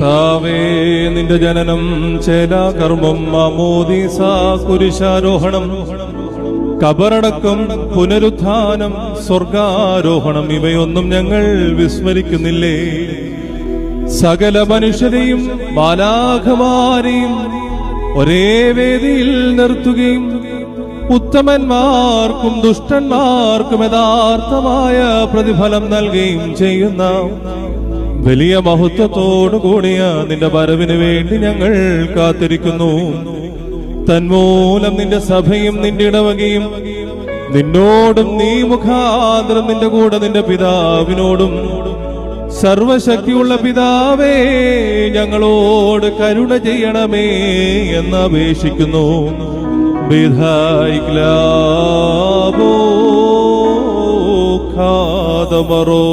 താവേ നിന്റെ ജനനം ചേലാകർമ്മം മാമോദീസ കുരിശാരോഹണം. കബറടക്കം പുനരുത്ഥാനം സ്വർഗാരോഹണം ഇവയൊന്നും ഞങ്ങൾ വിസ്മരിക്കുന്നില്ലേ? സകല മനുഷ്യരെയും ബാലാഖമാരെയും ഒരേ വേദിയിൽ നിർത്തുകയും ഉത്തമന്മാർക്കും ദുഷ്ടന്മാർക്കും യഥാർത്ഥമായ പ്രതിഫലം നൽകുകയും ചെയ്യുന്ന വലിയ മഹത്വത്തോടു കൂടിയ നിന്റെ വരവിന് വേണ്ടി ഞങ്ങൾ കാത്തിരിക്കുന്നു. തന്മൂലം നിന്റെ സഭയും നിന്റെ ഇടവകയും നിന്നോടും നീ മുഖാന്തരം നിന്റെ കൂടെ നിന്റെ പിതാവിനോടും സർവശക്തിയുള്ള പിതാവേ ഞങ്ങളോട് കരുണ ചെയ്യണമേ എന്ന് അപേക്ഷിക്കുന്നു വിധായിക്ലാബോ ഖാദമറോ.